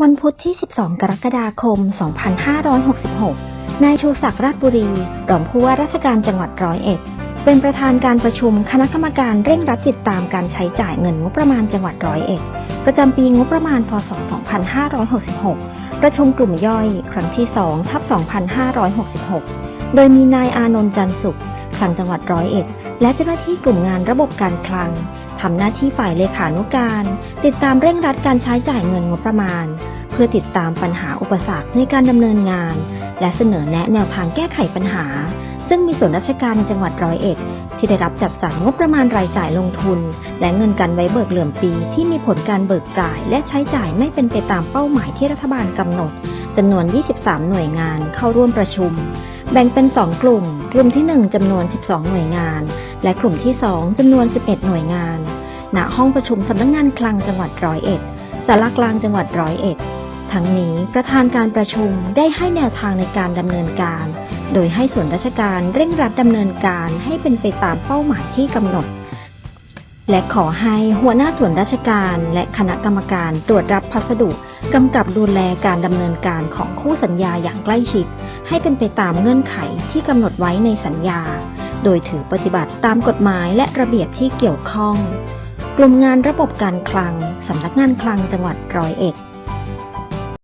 วันพุธที่ 12 กรกฎาคม 2566 นายชูศักดิ์ราชบุรี รองผู้ว่าราชการจังหวัดร้อยเอ็ด เป็นประธานการประชุมคณะกรรมการเร่งรัดติดตามการใช้จ่ายเงินงบประมาณจังหวัดร้อยเอ็ด ประจำปีงบประมาณ พศ 2566 ประชุมกลุ่มย่อยครั้งที่ 2 ทับ 2566 โดยมีนายอานนท์จันทร์สุขคลังจังหวัดร้อยเอ็ด และเจ้าหน้าที่กลุ่มงานระบบการคลัง ทำหน้าที่ฝ่ายเลขานุการ ติดตามเร่งรัดการใช้จ่ายเงินงบประมาณ เพื่อติดตามปัญหาอุปสรรคในการดำเนินงาน และเสนอแนะแนวทางแก้ไขปัญหา ซึ่งมีส่วนราชการในจังหวัดร้อยเอ็ด ที่ได้รับจัดสรรงบประมาณรายจ่ายลงทุน และเงินกันไว้เบิกเหลื่อมปี ที่มีผลการเบิกจ่ายและใช้จ่ายไม่เป็นไปตามเป้าหมายที่รัฐบาลกำหนดจำนวน 23 หน่วยงานเข้าร่วมประชุม แบ่งเป็น 2 กลุ่ม กลุ่มที่ 1จำนวน 12 หน่วยงาน และกลุ่มที่ 2จำนวน 11 หน่วยงาน ณห้องประชุมสำนักงงานคลังจังหวัดร้อยเอ็ดสารกลางจังหวัดร้อยเอ็ด ทั้งนี้ประธานการประชุมได้ให้แนวทางในการดำเนินการ โดยให้ส่วนราชการเร่งรัดดำเนินการให้เป็นไปตามเป้าหมายที่กำหนด และขอให้หัวหน้าส่วนราชการและคณะกรรมการตรวจรับพัสดุกำกับดูแลการดำเนินการของคู่สัญญาอย่างใกล้ชิด ให้เป็นไปตามเงื่อนไขที่กำหนดไว้ในสัญญา โดยถือปฏิบัติตามกฎหมายและระเบียบที่เกี่ยวข้อง กลุ่มงานระบบการคลัง สำนักงานคลังจังหวัดร้อยเอ็ด